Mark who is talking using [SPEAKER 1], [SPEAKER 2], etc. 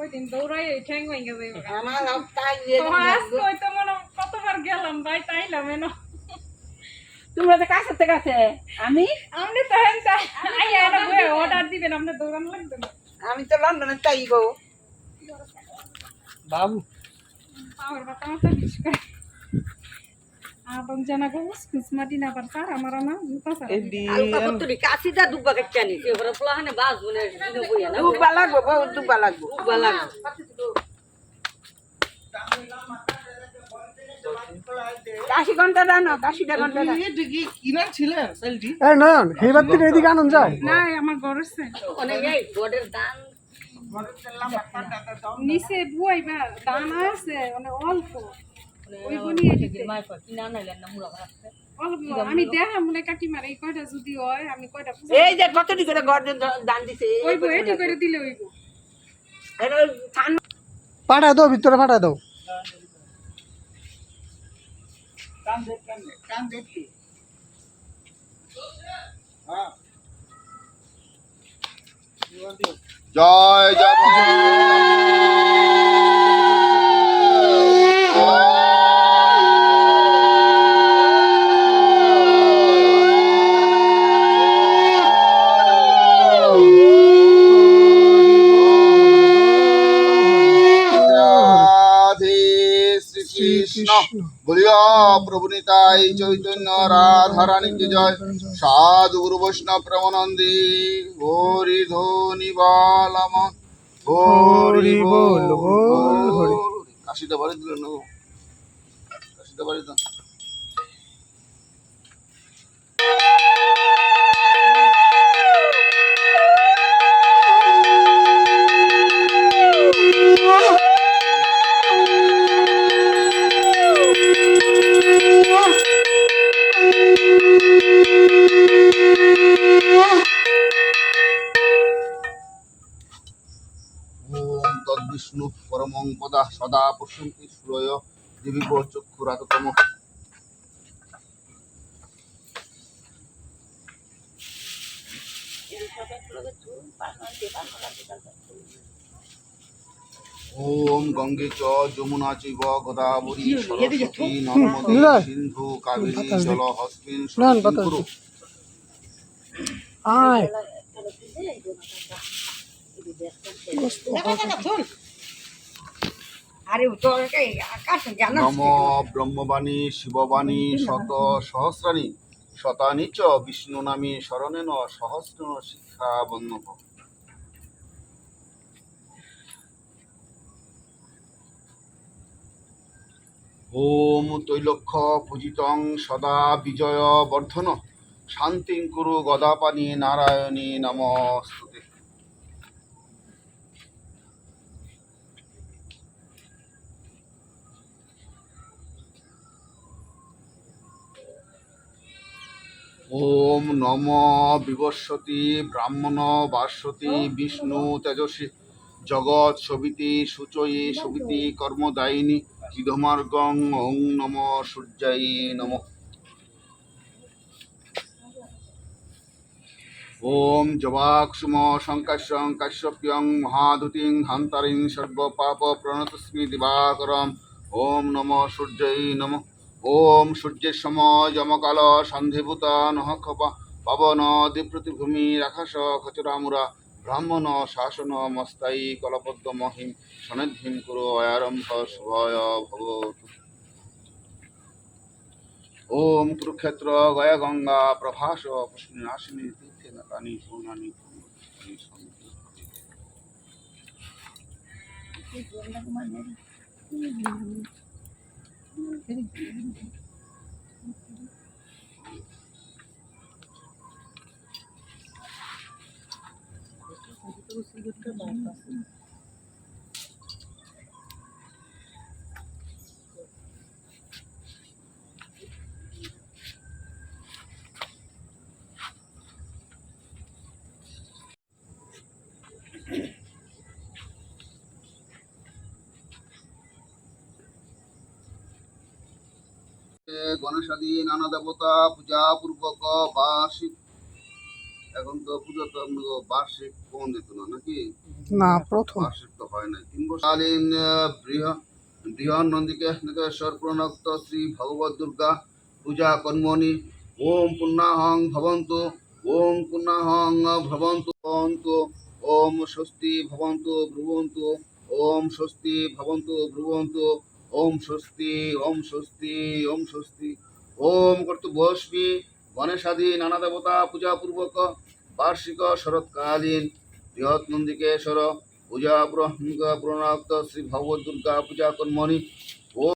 [SPEAKER 1] কয়দিন দৌড়াই ওই ঠ্যাং ভেঙে যাবে
[SPEAKER 2] আমার তাই
[SPEAKER 1] তো আজকে তো মনে হয় কতবার গেলাম ভাই তাইলাম এনো।
[SPEAKER 2] তোমরা তো কাছে থেকে কাছে আমি?
[SPEAKER 1] আপনি তো হেন আইয়া এনে অর্ডার দিবেন আপনি দৌড়ানো লাগবে না।
[SPEAKER 2] আমি তো লন্ডনে তাই গো।
[SPEAKER 3] বাবু।
[SPEAKER 1] পাওয়ার বাতা মতো বিশ আদম জানা গো উসকুস মাটি না পার সার আমার না জুতা সারা।
[SPEAKER 4] আলকা কতরি কাশিটা দুব্বা কেটে আনি সে বড় পোলা হানে বাস বনে দিনো বইয়া না।
[SPEAKER 2] দুবা লাগবো বউ দুবা লাগবো।
[SPEAKER 4] দুব্বা লাগবে।
[SPEAKER 2] কাশি ঘণ্টা দানো কাশিটা ঘণ্টা দানো
[SPEAKER 3] কিনার ছিলেন সেলটি
[SPEAKER 5] এই না সেইবার থেকে এদিকে আনন্দ যায়
[SPEAKER 1] না আমার ঘরের সে
[SPEAKER 4] অনেক এই গোডের দান
[SPEAKER 1] নিচে বুয়াইবা দানা আছে মানে অল্প। আমি মনে এই কয়টা যদি হয় আমি কয়টা
[SPEAKER 2] এই যে কতটি করে ঘর দান দিছে
[SPEAKER 1] ওই এটি করে দিলে ওইব
[SPEAKER 2] এর ওই ঠান্ডা
[SPEAKER 5] পাঠায় দাও ভিতরে দাও।
[SPEAKER 6] জয় জয় শ্রীকৃষ্ণ বলিয়া প্রভু নিতাই চৈতন্য রাধা রানী কি জয়। সাধু গুরু বৈষ্ণব প্রেমানন্দী হরি ধনি বালাম হরি বল হরি। কাশিটা বাড়ি দিল না। কাশিটা বাড়ি দাও ওম তদ্বিষ্ণু পরমং পদা সদা পশ্যন্তি শ্রয় দিবিক চক্ষুরাততম। ওম গঙ্গে চ যমুনা চৈব গোদাবরী সরস্বতী নর্মদে সিন্ধু কাবেরী জল হস্মিন
[SPEAKER 5] নেন, বাতাস
[SPEAKER 6] কুরু।
[SPEAKER 5] আয়।
[SPEAKER 6] নম ব্রহ্মবাণী শিববাণী শত সহস্রাণী শতানি চ বিষ্ণু নামী শরণেন সহস্র শিক্ষা বন্ধ ওম তৈলক্ষ পূজিতং সদা বিজয় বর্ধন। শান্তিং কুরু গদাপানি নারায়ণী নমস্তুতে ওম নম বিবস্বতী ব্রাহ্মণ বাস্বতী বিষ্ণু তেজস্বী জগৎ সবিতি, সুচয়ী সবিতি, কর্মদায়িনী চিদমার্গং ওং নম সূর্যাই নম। ওম জবাক্ষুম শঙ্কাশ্যং কাশ্যপ্যং মহাদুতিং হান্তারিং সর্ব পাপ প্রণতস্মি দিবাকরম। ওম নম সূর্যৈ নম। ওম সূর্যের সময় যমকাল সন্ধিভূত নহ খপা পবন দিপ্রতিভূমি রাখাস খচরামুরা ব্রাহ্মণ শাসন মস্তাই কলপদ্ম মহিম সনিধিম কুরু অয়ারম্ভ শুভয় ভবতু। ওম কুরুক্ষেত্র গয়া গঙ্গা প্রভাস পুষ্ণাশিনী তীর্থে নতানি পূর্ণানি পূর্ণানি Siguro ka ba? গণেশাদি নানা দেবতা পূজা পূর্বক বার্ষিক এখন তো পুজো তো বার্ষিক প্রবন্ধিত না নাকি?
[SPEAKER 5] না প্রথম।
[SPEAKER 6] বার্ষিক তো হয় না তিন বছরকালীন বৃহ বৃহৎ নন্দীকে প্রণক্ত শ্রী ভগবত দুর্গা পূজা কর্মণি ওম পুণ্যাহং ভবন্তু ওম পুণ্যাহং ভবন্তু ভবন্তু ওম স্বস্তি ভবন্তু ব্রুবন্তু ওম স্বস্তি ভবন্তু ব্রুবন্তু ওম স্বস্তি ওম স্বস্তি ওম স্বস্তি। ওম কর্তব্যস্মী গণেশাদি নানা দেবতা পূজা পূর্বক বার্ষিক শরৎকালীন বৃহৎ নন্দিকেশ্বর পূজা প্রণক্ত শ্রী ভগবত দুর্গা পূজা কর্মণি